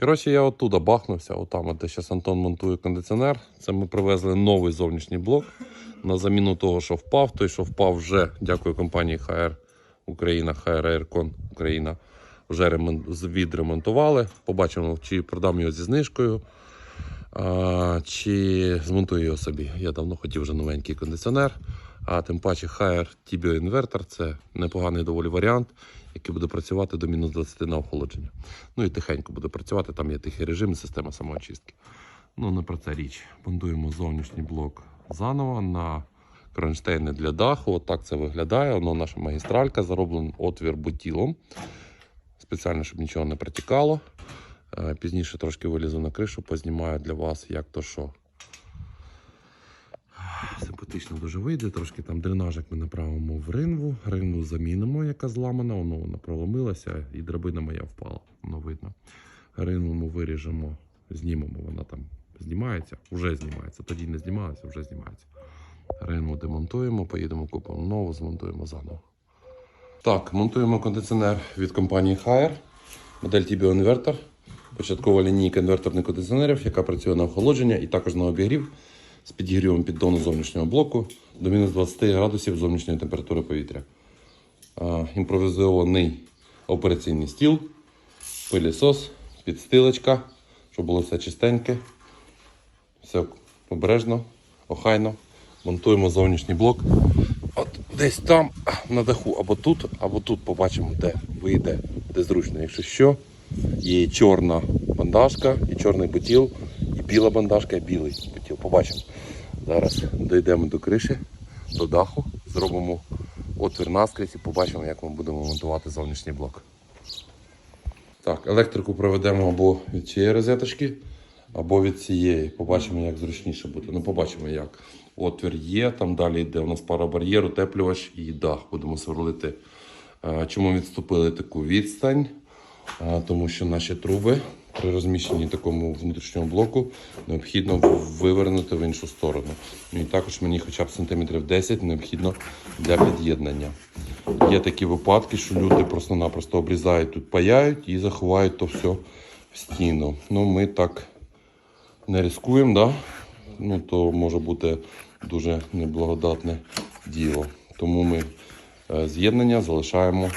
Коротше, я оттуда бахнувся, отам, от де зараз Антон монтує кондиціонер. Це ми привезли новий зовнішній блок на заміну того, що впав. Той, що впав вже, дякую компанії HR Україна, HR Aircon Україна. Вже ремон- відремонтували. Побачимо, чи продам його зі знижкою, а, чи змонтую його собі. Я давно хотів вже новенький кондиціонер. А тим паче HR Tibio інвертор це непоганий доволі варіант, який буде працювати до мінус 20 на охолодження. Ну і тихенько буде працювати, там є тихий режим система самоочистки. Ну, не про це річ. Бунтуємо зовнішній блок заново на кронштейни для даху. Отак це виглядає. Воно наша магістралька, зароблений отвір бутілом. Спеціально, щоб нічого не протікало. Е, Пізніше трошки вилізу на кришу, познімаю для вас, як то що. Симпатично дуже вийде. Трошки там дренажик ми направимо в ринву. Ринву замінимо, яка зламана, воно, вона проломилася і драбина моя впала. Воно видно. Ринву ми виріжемо, знімемо, вона там знімається, вже знімається. Тоді не знімалася, вже знімається. Ринву демонтуємо, поїдемо купимо нову, змонтуємо заново. Так, монтуємо кондиціонер від компанії Haier, модель Tibio Inverter. Початкова лінійка інверторних кондиціонерів, яка працює на охолодження і також на обігрів з підігрівом піддону зовнішнього блоку до мінус 20 градусів зовнішньої температури повітря. Імпровізований операційний стіл, пилісос, підстилочка, щоб було все чистеньке. Все обережно, охайно. Монтуємо зовнішній блок. От десь там на даху, або тут, або тут побачимо, де вийде, де зручно. Якщо що, є чорна бандажка, і чорний бутіл, і біла бандажка, і білий бутіл. Побачимо. Зараз дійдемо до криші, до даху, зробимо отвір наскрізь і побачимо, як ми будемо монтувати зовнішній блок. Так, електрику проведемо або від цієї розеточки, або від цієї. Побачимо, як зручніше буде. Ну, побачимо, як. Отвір є, там далі йде у нас пара бар'єр, утеплювач і дах. Будемо сверлити. Е, Чому відступили таку відстань? Е, Тому що наші труби при розміщенні такому внутрішнього блоку необхідно вивернути в іншу сторону. Ну і також мені хоча б сантиметрів 10 необхідно для під'єднання. Є такі випадки, що люди просто-напросто обрізають тут, паяють і заховають то все в стіну. Ну, ми так не ризикуємо, да? ну, то може бути дуже неблагодатне діло. Тому ми е, з'єднання залишаємо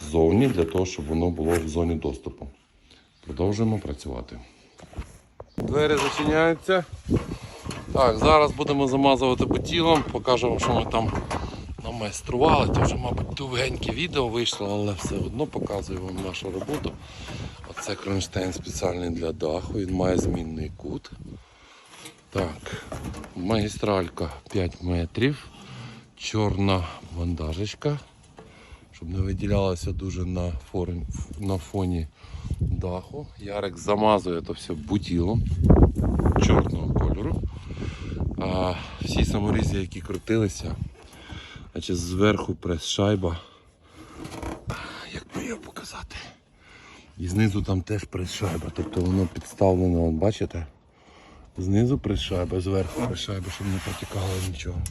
ззовні для того, щоб воно було в зоні доступу. Продовжуємо працювати. Двері зачиняються. Так, зараз будемо замазувати бутілом, покажемо, що ми там намайстрували. Це вже, мабуть, довгеньке відео вийшло, але все одно показую вам нашу роботу. Оце кронштейн спеціальний для даху, він має змінний кут. Так, магістралька 5 метрів, чорна бандажечка, щоб не виділялося дуже на, форі, на фоні даху. Ярик замазує це все бутілом чорного кольору. А всі саморізи, які крутилися, значить зверху прес-шайба. Як би його показати? І знизу там теж прес-шайба, тобто воно підставлено, бачите? Знизу прес-шайба, зверху прес-шайба, щоб не протікало нічого.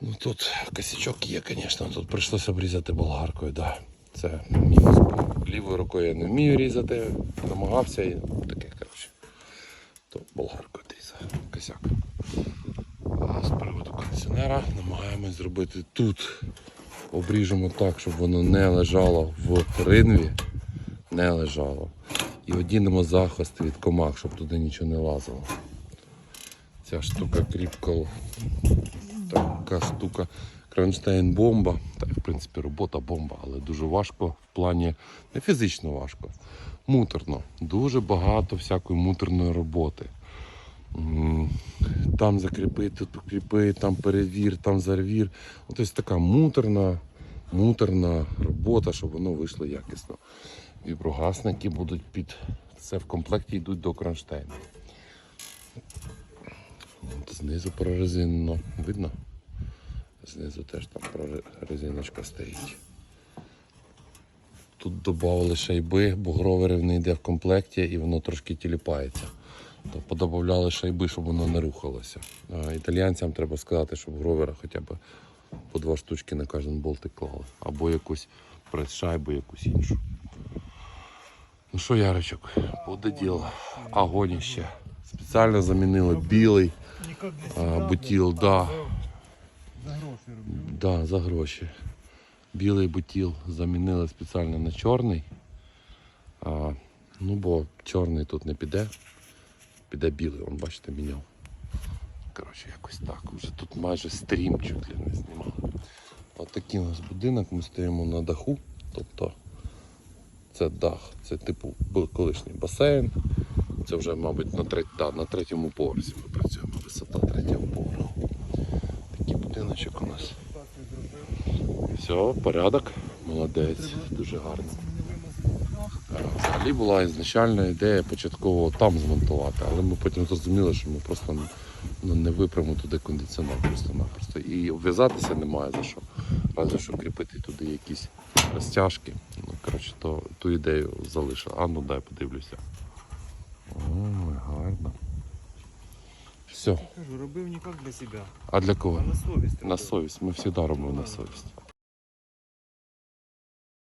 Ну тут косячок є, звісно, тут прийшлося обрізати болгаркою, да. Це мінус. Лівою рукою я не вмію різати, намагався і таке, коротше. То болгаркою різав косяк. А з приводу кондиціонера намагаємось зробити тут. Обріжемо так, щоб воно не лежало в ринві, не лежало. І одінемо захист від комах, щоб туди нічого не лазило. Ця штука кріпкала. Така штука. Кронштейн бомба. Та в принципі робота бомба, але дуже важко в плані не фізично важко. Муторно. Дуже багато всякої муторної роботи. Там закріпи, тут покріпи, там перевір, там зарвір. Тобто така муторна, муторна робота, щоб воно вийшло якісно. Віброгасники будуть під це в комплекті йдуть до кронштейну. Знизу прорезинено. Видно? Знизу теж там прорезиночка стоїть. Тут додали шайби, бо гроверів не йде в комплекті і воно трошки тіліпається. То подобавляли шайби, щоб воно не рухалося. Італіянцям треба сказати, щоб гровера хоча б по два штучки на кожен болтик клали. Або якусь прес-шайбу, якусь іншу. Ну що, Яричок, буде діло. Агоніще. Спеціально замінили білий Бутіл, да. Да, за гроші. Білий бутіл замінили спеціально на чорний. А, ну, бо чорний тут не піде. Піде білий, он, бачите, міняв. Коротше, якось так. Вже тут майже стрім чуть ли не знімали. От такий у нас будинок, ми стоїмо на даху. Тобто це дах, це типу колишній басейн. Це вже, мабуть, на, треть, да, на третьому поверсі ми працюємо. Висота третього поверху. Такий будиночок у нас. Все, порядок. Молодець, дуже гарно. Взагалі була ізначальна ідея початково там змонтувати, але ми потім зрозуміли, що ми просто ну, не випрямо туди кондиціонер просто-напросто. І обв'язатися немає за що. Разве що кріпити туди якісь розтяжки. Ну, коротше, то, ту ідею залишив. А ну дай подивлюся. Ой, гарно. Все. Кажу, робив ніяк для себе. А для кого? На совість. На совість. Ми завжди робимо на совість.